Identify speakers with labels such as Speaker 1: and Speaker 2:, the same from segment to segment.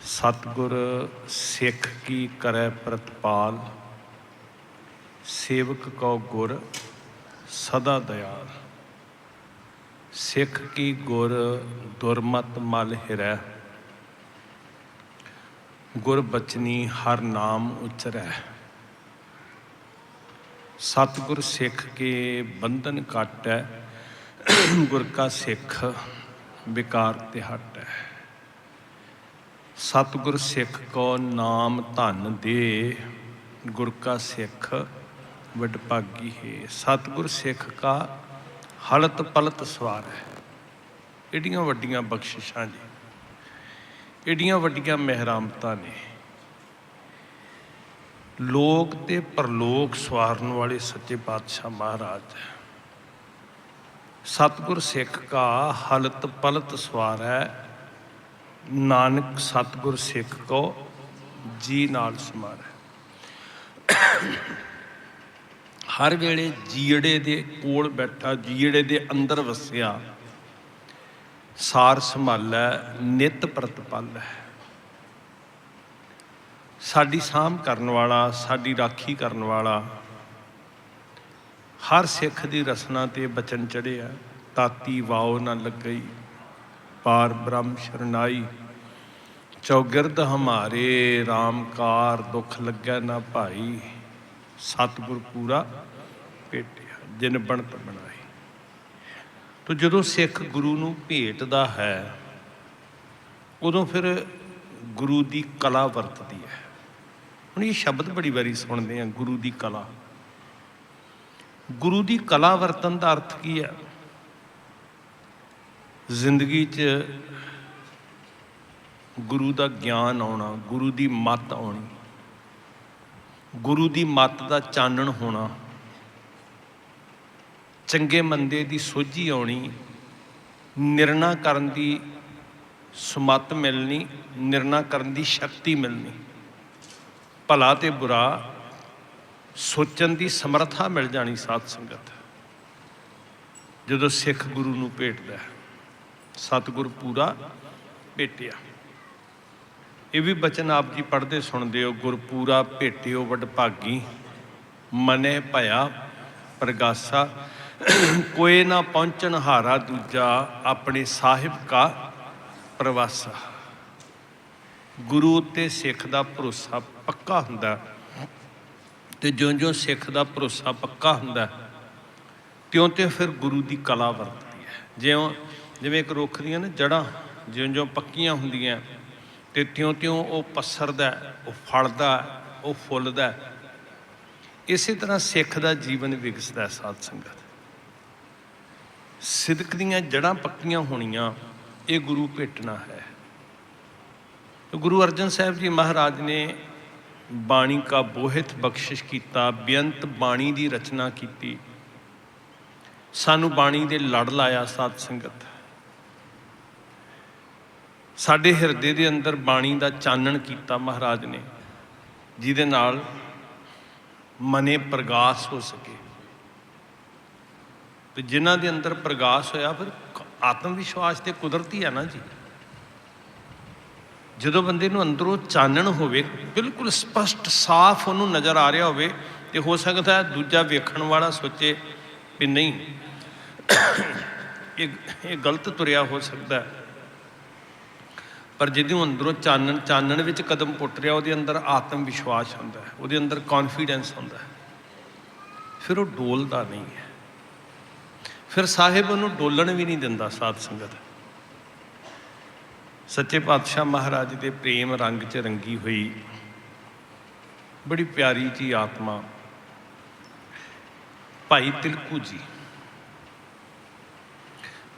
Speaker 1: ਸਤਗੁਰ ਸਿੱਖ ਕੀ ਕਰੈ ਪ੍ਰਤਪਾਲ, ਸੇਵਕ ਕੋ ਗੁਰ ਸਦਾ ਦਇਆਲ ਸਿੱਖ ਕੀ ਗੁਰ ਦੁਰਮਤ ਮਲ ਹਿਰੈ, ਗੁਰ ਬਚਨੀ ਹਰ ਨਾਮ ਉਚਰੈ। ਸਤਗੁਰ ਸਿੱਖ ਕੇ ਬੰਧਨ ਕਾਟੈ ਗੁਰ ਕਾ ਸਿੱਖ ਵਿਕਾਰ ਤੇ ਹਟੈ ਸਤਗੁਰ ਸਿੱਖ ਕੋ ਨਾਮ ਧਨ ਦੇ, ਗੁਰ ਕਾ ਸਿੱਖ ਵਡਭਾਗੀ ਹੈ। ਸਤਗੁਰ ਸਿੱਖ ਕਾ ਹਲਤ ਪਲਤ ਸਵਾਰ ਹੈ। ਏਡੀਆਂ ਵੱਡੀਆਂ ਬਖਸ਼ਿਸ਼ਾਂ ਜੀ ਏਡੀਆਂ ਵੱਡੀਆਂ ਮਹਿਰਾਮਤਾਂ ਨੇ। ਲੋਕ ਤੇ ਪਰਲੋਕ ਸਵਾਰਨ ਵਾਲੇ ਸੱਚੇ ਪਾਤਸ਼ਾਹ ਮਹਾਰਾਜ ਸਤਗੁਰ ਸਿੱਖ ਕਾ ਹਲਤ ਪਲਤ ਸਵਾਰ ਹੈ। ਨਾਨਕ ਸਤਗੁਰ ਸਿੱਖ ਕੋ ਜੀ ਨਾਲ ਸਮਾਰ। ਹੈ ਹਰ ਵੇਲੇ ਜੀੜੇ ਦੇ ਕੋਲ ਬੈਠਾ, ਜੀੜੇ ਦੇ ਅੰਦਰ ਵਸਿਆ, ਸਾਰ ਸੰਭਾਲੈ, ਨਿਤ ਪ੍ਰਤਪਲ ਹੈ ਸਾਡੀ ਸਾਂਭ ਕਰਨ ਵਾਲਾ, ਸਾਡੀ ਰਾਖੀ ਕਰਨ ਵਾਲਾ, ਹਰ ਸਿੱਖ ਦੀ ਰਸਨਾ ਤੇ ਬਚਨ ਚੜਿਆ ਤਾਤੀ ਵਾਓ ਨਾ ਲੱਗਈ। ਪਾਰ ਬ੍ਰਹਮ ਸ਼ਰਨਾਈ, ਚੌਗਿਰਦ ਹਮਾਰੇ ਰਾਮਕਾਰ ਦੁੱਖ ਲੱਗੈ ਨਾ ਭਾਈ, ਸਤਿਗੁਰ ਪੂਰਾ ਭੇਟਿਆ, ਜਿਨ ਬਣਤ ਬਣਾਈ। ਤੋ ਜਦੋਂ ਸਿੱਖ ਗੁਰੂ ਨੂੰ ਭੇਟਦਾ ਹੈ, ਉਦੋਂ ਫਿਰ ਗੁਰੂ ਦੀ ਕਲਾ ਵਰਤਦੀ ਹੈ। ਹੁਣ ਇਹ ਸ਼ਬਦ ਬੜੀ ਵਾਰੀ ਸੁਣਦੇ ਆ ਗੁਰੂ ਦੀ ਕਲਾ। ਗੁਰੂ ਦੀ ਕਲਾ ਵਰਤਨ ਦਾ ਅਰਥ ਕੀ ਹੈ? ਜ਼ਿੰਦਗੀ 'ਚ ਗੁਰੂ ਦਾ ਗਿਆਨ ਆਉਣਾ, ਗੁਰੂ ਦੀ ਮੱਤ ਆਉਣੀ, ਗੁਰੂ ਦੀ ਮੱਤ ਦਾ ਚਾਨਣ ਹੋਣਾ, ਚੰਗੇ ਮੰਦੇ ਦੀ ਸੋਝੀ ਆਉਣੀ, ਨਿਰਣਾ ਕਰਨ ਦੀ ਸਮਤ ਮਿਲਣੀ, ਨਿਰਣਾ ਕਰਨ ਦੀ ਸ਼ਕਤੀ ਮਿਲਣੀ। ਭਲਾ ਤੇ ਬੁਰਾ ਸੋਚਣ ਦੀ ਸਮਰੱਥਾ ਮਿਲ ਜਾਣੀ ਸਾਧ ਸੰਗਤ। ਜਦੋਂ ਸਿੱਖ ਗੁਰੂ ਨੂੰ ਭੇਟਦਾ ਹੈ। ਸਤਿਗੁਰ ਪੂਰਾ ਭੇਟਿਆ। ਇਹ ਵੀ ਬਚਨ ਆਪ ਜੀ ਪੜ੍ਹਦੇ ਸੁਣਦੇ ਹੋ ਗੁਰਪੂਰਾ ਭੇਟਿਓ ਵਡਭਾਗੀ ਮਨੇ ਭਇਆ ਪ੍ਰਗਾਸਾ। ਕੋਈ ਨਾ ਪਹੁੰਚਣ ਹਾਰਾ ਦੂਜਾ, ਆਪਣੇ ਸਾਹਿਬ ਕਾ ਪ੍ਰਵਾਸਾ। ਗੁਰੂ ਤੇ ਸਿੱਖ ਦਾ ਭਰੋਸਾ ਪੱਕਾ ਹੁੰਦਾ। ਤੇ ਜਿਉਂ-ਜਿਉਂ ਸਿੱਖ ਦਾ ਭਰੋਸਾ ਪੱਕਾ ਹੁੰਦਾ ਤਿਉਂ ਤੇ ਫਿਰ ਗੁਰੂ ਦੀ ਕਲਾ ਵਰਤਦੀ ਹੈ। ਜਿਉਂ ਜਿਵੇਂ ਇੱਕ ਰੁੱਖ ਦੀਆਂ ਨਾ ਜੜਾਂ ਜਿਉਂ-ਜਿਉਂ ਪੱਕੀਆਂ ਹੁੰਦੀਆਂ ਤੇ ਤਿਉਂ-ਤਿਉਂ ਉਹ ਪਸਰਦਾ, ਉਹ ਫਲਦਾ, ਉਹ ਫੁੱਲਦਾ। ਇਸੇ ਤਰ੍ਹਾਂ ਸਿੱਖ ਦਾ ਜੀਵਨ ਵਿਗਸਦਾ ਹੈ ਸਾਧ ਸੰਗਤ। ਸਿੱਧਕ ਦੀਆਂ ਜੜਾਂ ਪੱਕੀਆਂ ਹੋਣੀਆਂ, ਇਹ ਗੁਰੂ ਭੇਟਣਾ ਹੈ। ਗੁਰੂ ਅਰਜਨ ਸਾਹਿਬ ਜੀ ਮਹਾਰਾਜ ਨੇ ਬਾਣੀ ਕਾ ਬੋਹਿਤ ਬਖਸ਼ਿਸ਼ ਕੀਤਾ, ਬੇਅੰਤ ਬਾਣੀ ਦੀ ਰਚਨਾ ਕੀਤੀ। ਸਾਨੂੰ ਬਾਣੀ ਦੇ ਲੜ ਲਾਇਆ ਸਾਧ ਸੰਗਤ। ਸਾਡੇ ਹਿਰਦੇ ਦੇ ਅੰਦਰ ਬਾਣੀ ਦਾ ਚਾਨਣ ਕੀਤਾ ਮਹਾਰਾਜ ਨੇ, ਜਿਹਦੇ ਨਾਲ ਮਨੇ ਪ੍ਰਗਾਸ ਹੋ ਸਕੇ। ਤੇ ਜਿਨ੍ਹਾਂ ਦੇ ਅੰਦਰ ਪ੍ਰਗਾਸ ਹੋਇਆ, ਫਿਰ ਆਤਮ ਵਿਸ਼ਵਾਸ ਤੇ ਕੁਦਰਤੀ ਹੈ ਨਾ ਜੀ। ਜਦੋਂ ਬੰਦੇ ਨੂੰ ਅੰਦਰੋਂ ਚਾਨਣ ਹੋਵੇ, ਬਿਲਕੁਲ ਸਪਸ਼ਟ, ਸਾਫ਼ ਉਹਨੂੰ ਨਜ਼ਰ ਆ ਰਿਹਾ ਹੋਵੇ, ਤੇ ਹੋ ਸਕਦਾ ਦੂਜਾ ਵੇਖਣ ਵਾਲਾ ਸੋਚੇ ਵੀ ਨਹੀਂ, ਇਹ ਇਹ ਗਲਤ ਤੁਰਿਆ ਹੋ ਸਕਦਾ ਹੈ। ਪਰ ਜਿਹਦੇ ਅੰਦਰੋਂ ਚਾਨਣ ਚਾਨਣ ਵਿੱਚ ਕਦਮ ਪੁੱਟ ਰਿਹਾ, ਉਹਦੇ ਅੰਦਰ ਆਤਮ ਵਿਸ਼ਵਾਸ ਹੁੰਦਾ ਹੈ, ਉਹਦੇ ਅੰਦਰ ਕੌਨਫੀਡੈਂਸ ਹੁੰਦਾ ਹੈ। ਫਿਰ ਉਹ ਡੋਲਦਾ ਨਹੀਂ ਹੈ। ਫਿਰ ਸਾਹਿਬ ਉਹਨੂੰ ਡੋਲਣ ਵੀ ਨਹੀਂ ਦਿੰਦਾ ਸਾਧ ਸੰਗਤ। ਸੱਚੇ ਪਾਤਸ਼ਾਹ ਮਹਾਰਾਜ ਦੇ ਪ੍ਰੇਮ ਰੰਗ 'ਚ ਰੰਗੀ ਹੋਈ ਬੜੀ ਪਿਆਰੀ ਜੀ ਆਤਮਾ, ਭਾਈ ਤਿਲਕੂ ਜੀ।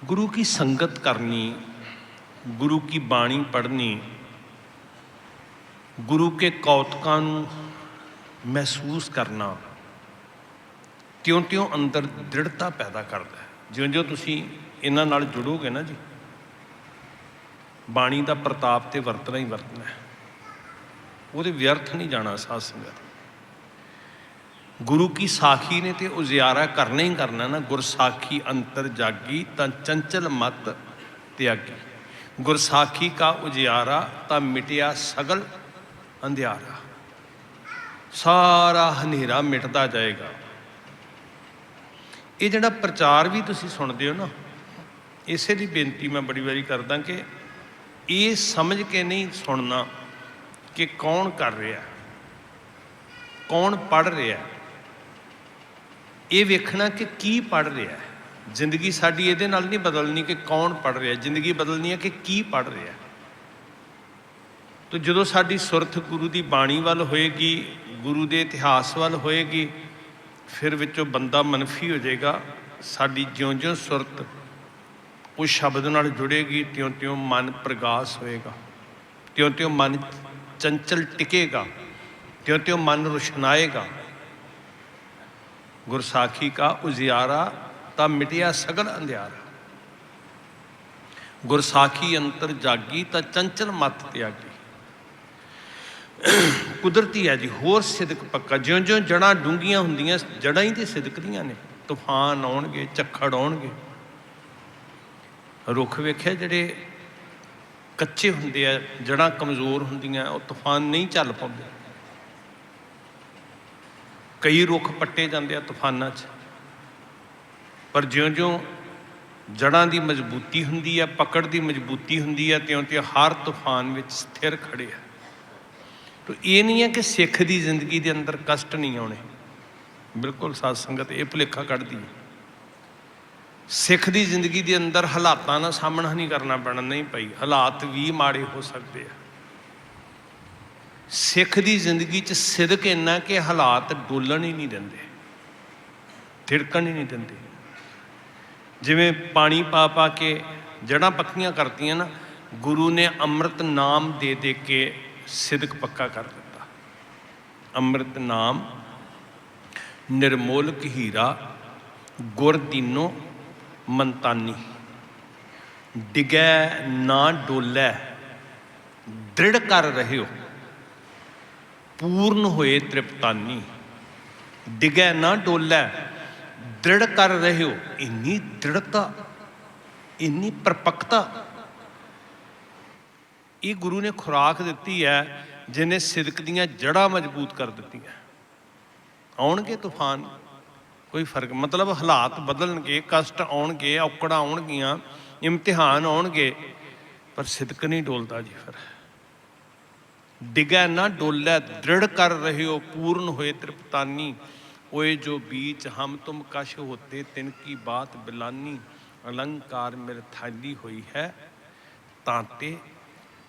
Speaker 1: ਗੁਰੂ ਕੀ ਸੰਗਤ ਕਰਨੀ ਗੁਰੂ ਕੀ ਬਾਣੀ ਪੜ੍ਹਨੀ, ਗੁਰੂ ਕੇ ਕੌਤਕਾਂ ਨੂੰ ਮਹਿਸੂਸ ਕਰਨਾ ਤਿਉਂ-ਤਿਉਂ ਅੰਦਰ ਦ੍ਰਿੜਤਾ ਪੈਦਾ ਕਰਦਾ ਹੈ। ਜਿਉਂ-ਜਿਉਂ ਤੁਸੀਂ ਇਹਨਾਂ ਨਾਲ ਜੁੜੋਗੇ ਨਾ ਜੀ, ਬਾਣੀ ਦਾ ਪ੍ਰਤਾਪ ਤੇ ਵਰਤਣਾ ਹੀ ਵਰਤਣਾ ਹੈ। ਉਹਦੇ ਵਿਅਰਥ ਨਹੀਂ ਜਾਣਾ ਸਾਧ ਸੰਗਤ। ਗੁਰੂ ਕੀ ਸਾਖੀ ਨੇ ਤੇ ਉਹ ਜ਼ਿਆਰਾ ਕਰਨਾ ਹੀ ਕਰਨਾ ਨਾ, ਗੁਰ ਸਾਖੀ ਅੰਤਰ ਜਾਗੀ ਤਾਂ ਚੰਚਲ ਮਤ ਤਿਆਗੀ। ਗੁਰਸਾਖੀ ਕਾ ਉਜਿਆਰਾ ਤਾਂ ਮਿਟਿਆ ਸਗਲ ਅੰਧਿਆਰਾ। ਸਾਰਾ ਹਨੇਰਾ ਮਿਟਦਾ ਜਾਏਗਾ। ਇਹ ਜਿਹੜਾ ਪ੍ਰਚਾਰ ਵੀ ਤੁਸੀਂ ਸੁਣਦੇ ਹੋ ਨਾ, ਇਸੇ ਦੀ ਬੇਨਤੀ ਮੈਂ ਬੜੀ ਵਾਰੀ ਕਰਦਾ ਕਿ ਇਹ ਸਮਝ ਕੇ ਨਹੀਂ ਸੁਣਨਾ ਕਿ ਕੌਣ ਕਰ ਰਿਹਾ, ਕੌਣ ਪੜ ਰਿਹਾ। ਇਹ ਵੇਖਣਾ ਕਿ ਕੀ ਪੜ ਰਿਹਾ। ਜ਼ਿੰਦਗੀ ਸਾਡੀ ਇਹਦੇ ਨਾਲ ਨਹੀਂ ਬਦਲਣੀ ਕਿ ਕੌਣ ਪੜ ਰਿਹਾ, ਜ਼ਿੰਦਗੀ ਬਦਲਣੀ ਹੈ ਕਿ ਕੀ ਪੜ ਰਿਹਾ। ਤੋ ਜਦੋਂ ਸਾਡੀ ਸੁਰਤ ਗੁਰੂ ਦੀ ਬਾਣੀ ਵੱਲ ਹੋਏਗੀ, ਗੁਰੂ ਦੇ ਇਤਿਹਾਸ ਵੱਲ ਹੋਏਗੀ, ਫਿਰ ਵਿੱਚੋਂ ਬੰਦਾ ਮਨਫੀ ਹੋ ਜਾਏਗਾ। ਸਾਡੀ ਜਿਉਂ-ਜਿਉਂ ਸੁਰਤ ਉਸ ਸ਼ਬਦ ਨਾਲ ਜੁੜੇਗੀ, ਤਿਉਂ-ਤਿਉਂ ਮਨ ਪ੍ਰਗਾਸ ਹੋਏਗਾ। ਤਿਉਂ-ਤਿਉਂ ਮਨ ਚੰਚਲ ਟਿਕੇਗਾ, ਤਿਉਂ-ਤਿਉਂ ਮਨ ਰੁਸ਼ਨਾਏਗਾ। ਗੁਰਸਾਖੀ ਕਾ ਉਜਿਆਰਾ ਤਾਂ ਮਿਟਿਆ ਸਗਲ ਅੰਧਿਆਰਾ। ਗੁਰਸਾਖੀ ਅੰਤਰ ਜਾਗੀ ਤਾਂ ਚੰਚਲ ਮਤ ਤਿਆਗੀ। ਕੁਦਰਤੀ ਹੈ ਜੀ, ਹੋਰ ਸਿਦਕ ਪੱਕਾ। ਜਿਉਂ-ਜਿਉਂ ਜੜਾਂ ਡੂੰਘੀਆਂ ਹੁੰਦੀਆਂ, ਜੜਾਂ ਹੀ ਤੇ ਸਿਦਕਦੀਆਂ ਨੇ। ਤੂਫਾਨ ਆਉਣਗੇ, ਝੱਖੜ ਆਉਣਗੇ। ਰੁੱਖ ਵੇਖਿਆ ਜਿਹੜੇ ਕੱਚੇ ਹੁੰਦੇ ਆ, ਜੜਾਂ ਕਮਜ਼ੋਰ ਹੁੰਦੀਆਂ, ਉਹ ਤੂਫਾਨ ਨਹੀਂ ਚੱਲ ਪਾਉਂਦੇ। ਕਈ ਰੁੱਖ ਪੱਟੇ ਜਾਂਦੇ ਆ ਤੂਫਾਨਾਂ 'ਚ। ਪਰ ਜਿਉਂ-ਜਿਉਂ ਜੜਾਂ ਦੀ ਮਜ਼ਬੂਤੀ ਹੁੰਦੀ ਹੈ, ਪਕੜ ਦੀ ਮਜ਼ਬੂਤੀ ਹੁੰਦੀ ਹੈ, ਤਿਉਂ-ਤਿਉਂ ਹਰ ਤੂਫਾਨ ਵਿੱਚ ਸਥਿਰ ਖੜੇ ਆ। ਤੋ ਇਹ ਨਹੀਂ ਹੈ ਕਿ ਸਿੱਖ ਦੀ ਜ਼ਿੰਦਗੀ ਦੇ ਅੰਦਰ ਕਸ਼ਟ ਨਹੀਂ ਆਉਣੇ। ਬਿਲਕੁਲ ਸਾਧ ਸੰਗਤ, ਇਹ ਭੁਲੇਖਾ ਕੱਢਦੀ ਹੈ। ਸਿੱਖ ਦੀ ਜ਼ਿੰਦਗੀ ਦੇ ਅੰਦਰ ਹਾਲਾਤਾਂ ਦਾ ਸਾਹਮਣਾ ਨਹੀਂ ਕਰਨਾ ਪੈਣਾ, ਨਹੀਂ ਪਈ ਹਾਲਾਤ ਵੀ ਮਾੜੇ ਹੋ ਸਕਦੇ ਆ। ਸਿੱਖ ਦੀ ਜ਼ਿੰਦਗੀ 'ਚ ਸਿਦਕ ਇੰਨਾ ਕਿ ਹਾਲਾਤ ਡੋਲਣ ਹੀ ਨਹੀਂ ਦਿੰਦੇ ਥਿੜਕਣ ਹੀ ਨਹੀਂ ਦਿੰਦੇ। ਜਿਵੇਂ ਪਾਣੀ ਪਾ ਪਾ ਕੇ ਜੜਾਂ ਪੱਕੀਆਂ ਕਰਤੀਆਂ ਨਾ, ਗੁਰੂ ਨੇ ਅੰਮ੍ਰਿਤ ਨਾਮ ਦੇ ਦੇ ਕੇ ਸਿਦਕ ਪੱਕਾ ਕਰ ਦਿੱਤਾ। ਅੰਮ੍ਰਿਤ ਨਾਮ, ਨਿਰਮੋਲਕ ਹੀਰਾ, ਗੁਰ ਦੀਨੋ ਮੰਤਾਨੀ। ਡਿਗੈ ਨਾ ਡੋਲੇ, ਦ੍ਰਿੜ ਕਰ ਰਹਿਓ, ਪੂਰਨ ਹੋਏ ਤ੍ਰਿਪਤਾਨੀ। ਡਿਗੈ ਨਾ ਡੋਲੇ ਦ੍ਰਿੜ ਕਰ ਰਹੇ ਹੋ, ਇੰਨੀ ਦ੍ਰਿੜਤਾ, ਇੰਨੀ ਪਰਪੱਕਤਾ। ਇਹ ਗੁਰੂ ਨੇ ਖੁਰਾਕ ਦਿੱਤੀ ਹੈ ਜਿਹਨੇ ਸਿਦਕ ਦੀਆਂ ਜੜ੍ਹਾਂ ਮਜ਼ਬੂਤ ਕਰ ਦਿੱਤੀਆਂ। ਆਉਣਗੇ ਤੂਫਾਨ, ਕੋਈ ਫ਼ਰਕ, ਮਤਲਬ ਹਾਲਾਤ ਬਦਲਣਗੇ, ਕਸ਼ਟ ਆਉਣਗੇ, ਔਕੜਾਂ ਆਉਣਗੀਆਂ, ਇਮਤਿਹਾਨ ਆਉਣਗੇ, ਪਰ ਸਿਦਕ ਨਹੀਂ ਡੋਲਦਾ ਜੀ ਫਿਰ। ਡਿਗੈ ਨਾ ਡੋਲੇ, ਦ੍ਰਿੜ ਕਰ ਰਹੇ ਹੋ, ਪੂਰਨ ਹੋਏ ਤ੍ਰਿਪਤਾਨੀ। ओए जो बीच हम तुम कश होते तिन की बात बिलानी अलंकार मेरे थाली हुई है तांते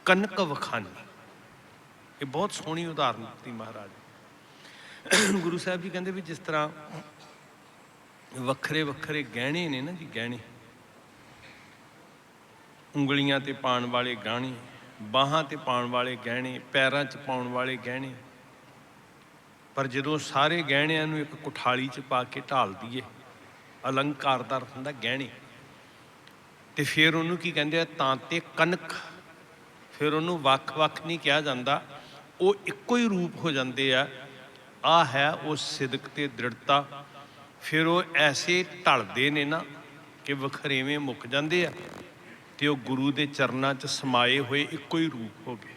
Speaker 1: ਕਨਕ ਵਖਾਨੀ ਇਹ ਬਹੁਤ ਸੋਹਣੀ ਉਦਾਹਰਨ ਦਿੱਤੀ ਮਹਾਰਾਜ ਗੁਰੂ ਸਾਹਿਬ ਜੀ ਕਹਿੰਦੇ ਵੀ ਜਿਸ ਤਰ੍ਹਾਂ ਵੱਖਰੇ ਵੱਖਰੇ ਗਹਿਣੇ ਨੇ ਨਾ ਜੀ ਗਹਿਣੇ ਉਂਗਲੀਆਂ ਤੇ ਪਾਉਣ ਵਾਲੇ ਗਹਿਣੇ ਬਾਹਾਂ ਤੇ ਪਾਉਣ ਵਾਲੇ ਗਹਿਣੇ ਪੈਰਾਂ 'ਚ ਪਾਉਣ ਵਾਲੇ ਗਹਿਣੇ ਪਰ ਜਦੋਂ ਸਾਰੇ ਗਹਿਣਿਆਂ ਨੂੰ ਇੱਕ ਕੁਠਾਲੀ 'ਚ ਪਾ ਕੇ ਢਾਲ ਦਈਏ, ਅਲੰਕਾਰ ਦਾ ਅਰਥ ਹੁੰਦਾ ਗਹਿਣੇ। ਤੇ ਫਿਰ ਉਹਨੂੰ ਕੀ ਕਹਿੰਦੇ ਆ? ਤਾਂ ਤੇ ਕਨਕ ਫਿਰ ਉਹਨੂੰ ਵੱਖ-ਵੱਖ ਨਹੀਂ ਕਿਹਾ ਜਾਂਦਾ। ਉਹ ਇੱਕੋ ਹੀ ਰੂਪ ਹੋ ਜਾਂਦੇ ਆ। ਆ ਹੈ ਉਹ ਸਿਦਕ ਤੇ ਦ੍ਰਿੜਤਾ। ਫਿਰ ਉਹ ਐਸੇ ਢਲਦੇ ਨੇ ਨਾ ਕਿ ਵਖਰੇਵੇਂ ਮੁੱਕ ਜਾਂਦੇ ਆ ਤੇ ਉਹ ਗੁਰੂ ਦੇ ਚਰਨਾਂ 'ਚ ਸਮਾਏ ਹੋਏ ਇੱਕੋ ਹੀ ਰੂਪ ਹੋ ਗਏ।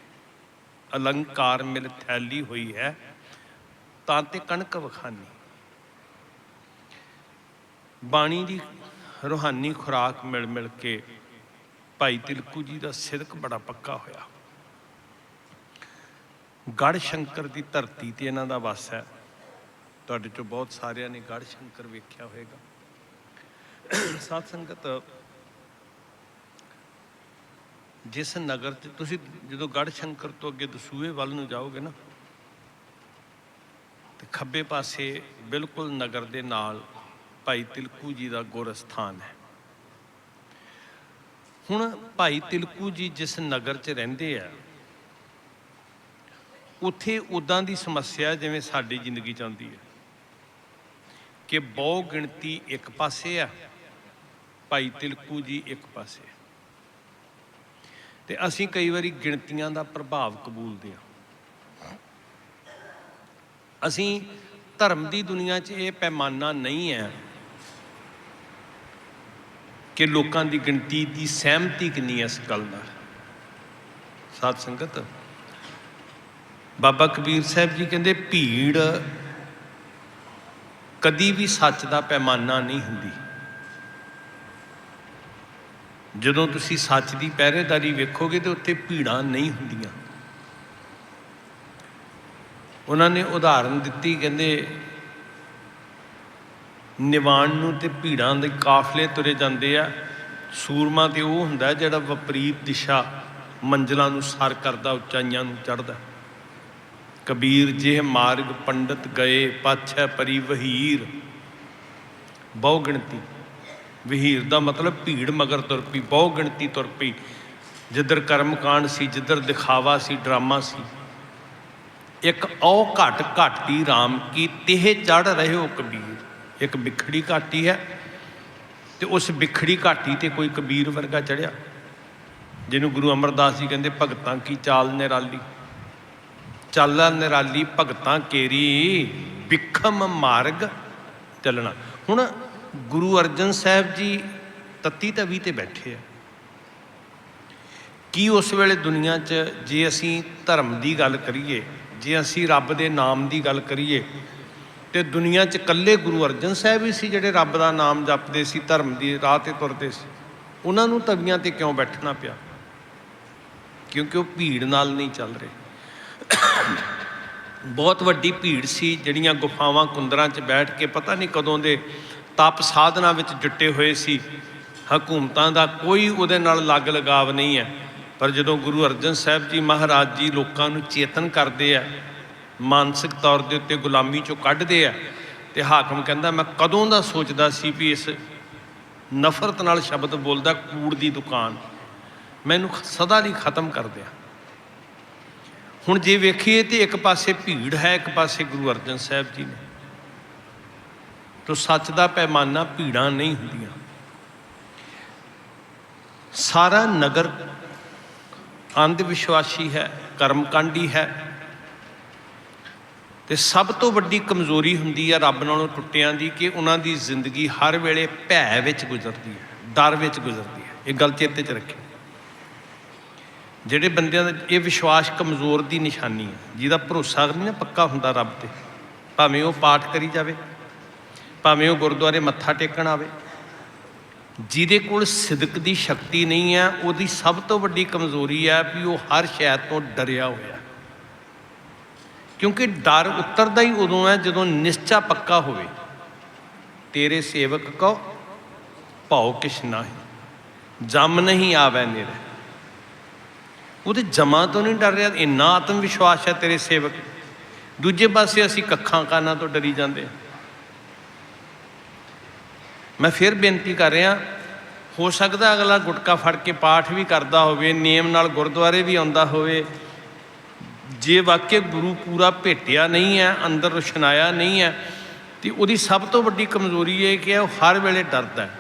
Speaker 1: ਅਲੰਕਾਰ ਮਿਲ ਥੈਲੀ ਹੋਈ ਹੈ। ਤਾਂ ਤੇ ਕਣਕ ਵਖਾਨੀ। ਬਾਣੀ ਦੀ ਰੂਹਾਨੀ ਖੁਰਾਕ ਮਿਲ ਮਿਲ ਕੇ ਭਾਈ ਤਿਲਕੂ ਜੀ ਦਾ ਸਿਦਕ ਬੜਾ ਪੱਕਾ ਹੋਇਆ। ਗੜ ਸ਼ੰਕਰ ਦੀ ਧਰਤੀ ਤੇ ਇਹਨਾਂ ਦਾ ਵਾਸ ਹੈ। ਤੁਹਾਡੇ ਚੋਂ ਬਹੁਤ ਸਾਰਿਆਂ ਨੇ ਗੜ ਸ਼ੰਕਰ ਵੇਖਿਆ ਹੋਵੇਗਾ। ਸਾਧ ਸੰਗਤ, ਜਿਸ ਨਗਰ 'ਚ ਤੁਸੀਂ ਜਦੋਂ ਗੜ ਸ਼ੰਕਰ ਤੋਂ ਅੱਗੇ ਦਸੂਏ ਵੱਲ ਨੂੰ ਜਾਓਗੇ ਨਾ ਖੱਬੇ ਪਾਸੇ ਬਿਲਕੁਲ ਨਗਰ ਦੇ ਨਾਲ ਭਾਈ ਤਿਲਕੂ ਜੀ ਦਾ ਗੁਰ ਸਥਾਨ ਹੈ। ਹੁਣ ਭਾਈ ਤਿਲਕੂ ਜੀ ਜਿਸ ਨਗਰ 'ਚ ਰਹਿੰਦੇ ਆ, ਉੱਥੇ ਉਦਾਂ ਦੀ ਸਮੱਸਿਆ ਜਿਵੇਂ ਸਾਡੀ ਜ਼ਿੰਦਗੀ 'ਚ ਆਉਂਦੀ ਹੈ ਕਿ ਬਹੁ ਗਿਣਤੀ ਇੱਕ ਪਾਸੇ ਆ, ਭਾਈ ਤਿਲਕੂ ਜੀ ਇੱਕ ਪਾਸੇ। ਤੇ ਅਸੀਂ ਕਈ ਵਾਰੀ ਗਿਣਤੀਆਂ ਦਾ ਪ੍ਰਭਾਵ ਕਬੂਲਦੇ ਆ ਅਸੀਂ ਧਰਮ ਦੀ ਦੁਨੀਆ 'ਚ ਇਹ ਪੈਮਾਨਾ ਨਹੀਂ ਹੈ ਕਿ ਲੋਕਾਂ ਦੀ ਗਿਣਤੀ ਦੀ ਸਹਿਮਤੀ ਕਿੰਨੀ ਹੈ ਇਸ ਗੱਲ ਦਾ ਸਾਧ ਸੰਗਤ, ਬਾਬਾ ਕਬੀਰ ਸਾਹਿਬ ਜੀ ਕਹਿੰਦੇ, ਭੀੜ ਕਦੀ ਵੀ ਸੱਚ ਦਾ ਪੈਮਾਨਾ ਨਹੀਂ ਹੁੰਦੀ। ਜਦੋਂ ਤੁਸੀਂ ਸੱਚ ਦੀ ਪਹਿਰੇਦਾਰੀ ਵੇਖੋਗੇ ਤੇ ਉੱਥੇ ਭੀੜਾਂ ਨਹੀਂ ਹੁੰਦੀਆਂ। ਉਹਨਾਂ ਨੇ ਉਦਾਹਰਨ ਦਿੱਤੀ, ਕਹਿੰਦੇ ਨਿਵਾਣ ਨੂੰ ਤੇ ਭੀੜਾਂ ਦੇ ਕਾਫਲੇ ਤੁਰੇ ਜਾਂਦੇ ਆ। ਸੂਰਮਾ ਤੇ ਉਹ ਹੁੰਦਾ ਜਿਹੜਾ ਵਿਪਰੀਤ ਦਿਸ਼ਾ ਮੰਜ਼ਲਾਂ ਨੂੰ ਸਰ ਕਰਦਾ, ਉਚਾਈਆਂ ਨੂੰ ਚੜਦਾ ਕਬੀਰ ਜਿਹ ਮਾਰਗ ਪੰਡਤ ਗਏ, ਪਾਛੈ ਪਰੀ ਵਹੀਰ। ਬਹੁ ਗਿਣਤੀ। ਵਹੀਰ ਦਾ ਮਤਲਬ ਭੀੜ ਮਗਰ ਤੁਰ ਪਈ, ਬਹੁ ਗਿਣਤੀ ਤੁਰ ਪਈ। ਜਿੱਧਰ ਕਰਮਕਾਂਡ ਸੀ, ਜਿੱਧਰ ਦਿਖਾਵਾ ਸੀ, ਡਰਾਮਾ ਸੀ। ਇੱਕ ਔ ਘਟ ਘਾਟੀ RAM ਕੀ ਤਿਹ ਚੜ ਰਹੇ ਹੋ ਕਬੀਰ? ਇੱਕ ਵਿਖੜੀ ਘਾਟੀ ਹੈ ਤੇ ਉਸ ਵਿਖੜੀ ਘਾਟੀ ਤੇ ਕੋਈ ਕਬੀਰ ਵਰਗਾ ਚੜਿਆ ਜਿਹਨੂੰ ਗੁਰੂ ਅਮਰਦਾਸ ਜੀ ਕਹਿੰਦੇ, ਭਗਤਾਂ ਕੀ ਚਾਲ ਨਿਰਾਲੀ? ਚਾਲਾ ਨਿਰਾਲੀ, ਭਗਤਾਂ ਕੇਰੀ ਵਿਖਮ ਮਾਰਗ ਚੱਲਣਾ। ਹੁਣ ਗੁਰੂ ਅਰਜਨ ਸਾਹਿਬ ਜੀ ਤਤੀ ਤਵੀ ਤੇ ਬੈਠੇ ਆ। ਕੀ ਉਸ ਵੇਲੇ ਦੁਨੀਆ 'ਚ ਜੇ ਅਸੀਂ ਧਰਮ ਦੀ ਗੱਲ ਕਰੀਏ ਜੇ ਅਸੀਂ ਰੱਬ ਦੇ ਨਾਮ ਦੀ ਗੱਲ ਕਰੀਏ ਤੇ ਦੁਨੀਆ 'ਚ ਇਕੱਲੇ ਗੁਰੂ ਅਰਜਨ ਸਾਹਿਬ ਹੀ ਸੀ ਜਿਹੜੇ ਰੱਬ ਦਾ ਨਾਮ ਜਪਦੇ ਸੀ, ਧਰਮ ਦੀ ਰਾਹ ਤੇ ਤੁਰਦੇ ਸੀ। ਉਹਨਾਂ ਨੂੰ ਤਵੀਆਂ ਤੇ ਕਿਉਂ ਬੈਠਣਾ ਪਿਆ? ਕਿਉਂਕਿ ਉਹ ਭੀੜ ਨਾਲ ਨਹੀਂ ਚੱਲ ਰਹੇ। ਬਹੁਤ ਵੱਡੀ ਭੀੜ ਸੀ ਜਿਹੜੀਆਂ ਗੁਫਾਵਾਂ, ਕੁੰਦਰਾਂ 'ਚ ਬੈਠ ਕੇ ਪਤਾ ਨਹੀਂ ਕਦੋਂ ਦੇ ਤਪ ਸਾਧਨਾ ਵਿੱਚ ਜੁਟੇ ਹੋਏ ਸੀ। ਹਕੂਮਤਾਂ ਦਾ ਕੋਈ ਉਹਦੇ ਨਾਲ ਲੱਗ ਲਗਾਵ ਨਹੀਂ ਹੈ। ਪਰ ਜਦੋਂ ਗੁਰੂ ਅਰਜਨ ਸਾਹਿਬ ਜੀ ਮਹਾਰਾਜ ਜੀ ਲੋਕਾਂ ਨੂੰ ਚੇਤਨ ਕਰਦੇ ਆ, ਮਾਨਸਿਕ ਤੌਰ ਦੇ ਉੱਤੇ ਗੁਲਾਮੀ ਚੋਂ ਕੱਢਦੇ ਆ, ਤੇ ਹਾਕਮ ਕਹਿੰਦਾ, ਮੈਂ ਕਦੋਂ ਦਾ ਸੋਚਦਾ ਸੀ ਵੀ ਇਸ ਨਫ਼ਰਤ ਨਾਲ ਸ਼ਬਦ ਬੋਲਦਾ ਕੂੜ ਦੀ ਦੁਕਾਨ, ਮੈਨੂੰ ਖ- ਸਦਾ ਲਈ ਖਤਮ ਕਰ ਦਿਆ। ਹੁਣ ਜੇ ਵੇਖੀਏ ਤੇ ਇੱਕ ਪਾਸੇ ਭੀੜ ਹੈ, ਇੱਕ ਪਾਸੇ ਗੁਰੂ ਅਰਜਨ ਸਾਹਿਬ ਜੀ ਨੇ। ਤੋ ਸੱਚ ਦਾ ਪੈਮਾਨਾ ਭੀੜਾਂ ਨਹੀਂ ਹੁੰਦੀਆਂ। ਸਾਰਾ ਨਗਰ ਅੰਧ ਵਿਸ਼ਵਾਸੀ ਹੈ, ਕਰਮਕਾਂਡੀ ਹੈ। ਤੇ ਸਭ ਤੋਂ ਵੱਡੀ ਕਮਜ਼ੋਰੀ ਹੁੰਦੀ ਹੈ ਰੱਬ ਨਾਲੋਂ ਟੁੱਟਿਆਂ ਦੀ ਕਿ ਉਹਨਾਂ ਦੀ ਜ਼ਿੰਦਗੀ ਹਰ ਵੇਲੇ ਭੈ ਵਿੱਚ ਗੁਜ਼ਰਦੀ ਹੈ, ਡਰ ਵਿੱਚ ਗੁਜ਼ਰਦੀ ਹੈ। ਇਹ ਗੱਲ ਚੇਤੇ 'ਚ ਰੱਖਿਓ। ਜਿਹੜੇ ਬੰਦਿਆਂ ਦਾ ਇਹ ਵਿਸ਼ਵਾਸ ਕਮਜ਼ੋਰ ਦੀ ਨਿਸ਼ਾਨੀ ਹੈ, ਜਿਹਦਾ ਭਰੋਸਾ ਨਹੀਂ ਨਾ ਪੱਕਾ ਹੁੰਦਾ ਰੱਬ ਤੇ, ਭਾਵੇਂ ਉਹ ਪਾਠ ਕਰੀ ਜਾਵੇ, ਭਾਵੇਂ ਉਹ ਗੁਰਦੁਆਰੇ ਮੱਥਾ ਟੇਕਣ ਆਵੇ। ਜਿਹਦੇ ਕੋਲ ਸਿਦਕ ਦੀ ਸ਼ਕਤੀ ਨਹੀਂ ਹੈ ਉਹਦੀ ਸਭ ਤੋਂ ਵੱਡੀ ਕਮਜ਼ੋਰੀ ਹੈ ਵੀ ਉਹ ਹਰ ਸ਼ੈ ਤੋਂ ਡਰਿਆ ਹੋਇਆ। ਕਿਉਂਕਿ ਡਰ ਉਤਰਦਾ ਹੀ ਉਦੋਂ ਹੈ ਜਦੋਂ ਨਿਸ਼ਚਾ ਪੱਕਾ ਹੋਵੇ। ਤੇਰੇ ਸੇਵਕ ਕੋ ਭਾਉ ਕਿਛ ਨਾਹੀ, ਜਮ ਨਹੀਂ ਆਵੇ ਨੇਰੇ ਉਹਦੇ ਜਮਾ ਤੋਂ ਨਹੀਂ ਡਰ ਰਿਹਾ, ਇੰਨਾ ਆਤਮ ਵਿਸ਼ਵਾਸ ਹੈ ਤੇਰੇ ਸੇਵਕ। ਦੂਜੇ ਪਾਸੇ ਅਸੀਂ ਕੱਖਾਂ ਕਾਨਾਂ ਤੋਂ ਡਰੀ ਜਾਂਦੇ ਹਾਂ ਮੈਂ ਫਿਰ ਬੇਨਤੀ ਕਰ ਰਿਹਾ, ਹੋ ਸਕਦਾ ਅਗਲਾ ਗੁਟਕਾ ਫੜ ਕੇ ਪਾਠ ਵੀ ਕਰਦਾ ਹੋਵੇ ਨੇਮ ਨਾਲ ਗੁਰਦੁਆਰੇ ਵੀ ਆਉਂਦਾ ਹੋਵੇ। ਜੇ ਵਾਕਿਆ ਗੁਰੂ ਪੂਰਾ ਭੇਟਿਆ ਨਹੀਂ ਹੈ, ਅੰਦਰ ਰੁਸ਼ਨਾਇਆ ਨਹੀਂ ਹੈ, ਤੇ ਉਹਦੀ ਸਭ ਤੋਂ ਵੱਡੀ ਕਮਜ਼ੋਰੀ ਇਹ ਕਿ ਉਹ ਹਰ ਵੇਲੇ ਡਰਦਾ ਹੈ।